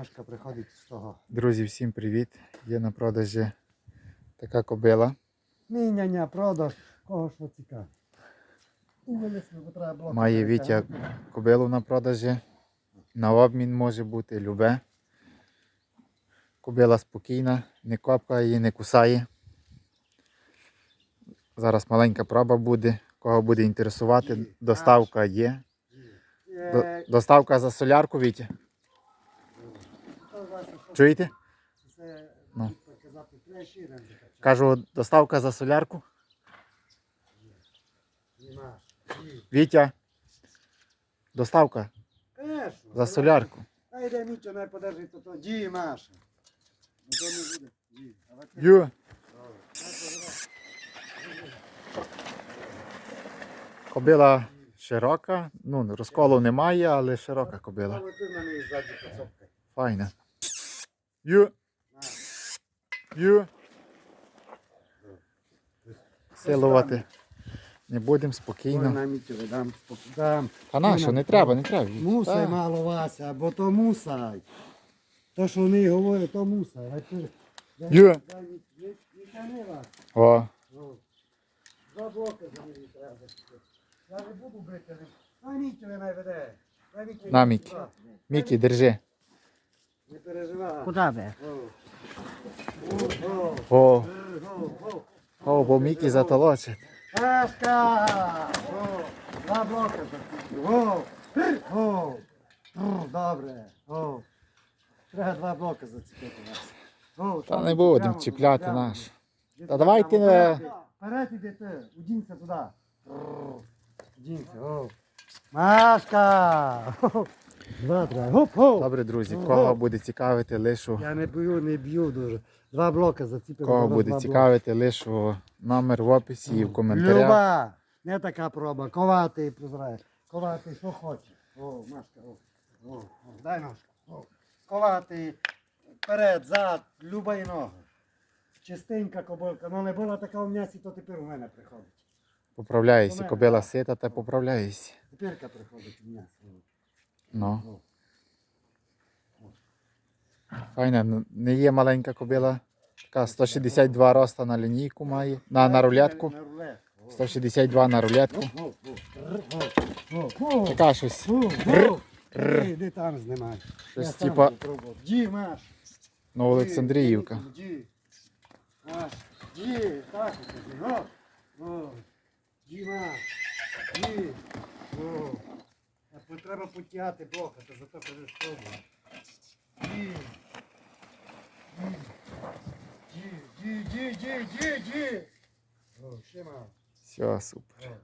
Машка приходить з того. Друзі, всім привіт! Є на продажі така кобила. Міняння, продаж, кого що цікавить. Має Вітя кобилу на продажі. На обмін може бути любе. Кобила спокійна, не копкає її, не кусає. Зараз маленька проба буде. Кого буде інтересувати, доставка є. Доставка за солярку, Вітя. Чуєте? Ну. Кажу, доставка за солярку. Вітя. Доставка за солярку. А йде Мітя, не подержи, то то Маша. Ну не буде. Ю. Кобила широка. Ну, розколу немає, але широка кобила. Файна. Ю. Ю. Силувати. Не будемо спокійно. на Мітю дам, спокій- дам. Та на що, не треба, не треба. Мусай Та. мало Вася, бо то мусай. То, що вони говорять, то мусай. А ти- дай- Є. дай ні- ні- ні тяни вас. О. Два блоки за мені треба закупити. Я не буду бити. Мітю не веде. Дай Мітю На, Мікі. Мікі, держи. Не переживай. Куда ви? О. О, о, О, о, о. о, бо Мікі затолочить. Пашка! О, два блоки закупив. О, о. О, добре. О. Треба два блоки зацепити вас. О, Та не будемо чіпляти прямо. наш. Та давайте, там, е, вперед, іди ти, удінься туди. Удінься, о. Машка! Два треба. Гоп, гоп. Добре, друзі, кого буде цікавити, лишу. Я не б'ю, не б'ю дуже. Два блоки заціпив. Кого буде блоки. цікавити, лишу номер в описі і в коментарях. Люба, не така проба. Ковати прозрає. Ковати, що хоче. О, Машка, о. О, о. дай ножку. О. Ковати, вперед, зад, люба і ноги. Чистенька кобилка. Ну не була така у м'ясі, то тепер у мене приходить. Поправляєся, кобила сита та поправляєся. Тепер приходить у м'ясо. Ну, файна, не є маленька кобила. Така 162 роста на лінійку має. На, на. О. 162 на о. Така щось. Там знімай. Щось типа- буду пробувати. Ді, Маш. Ну, Олександріївка. Ді. Маш. Ді. Так, от кажи. О. О. Ді, Маш. Ді. О. То треба потягати блока, то зато кажу. Ді. Ді. Ді, ді, ді, ді, ді, ді. О, ще мав. Все, супер. О.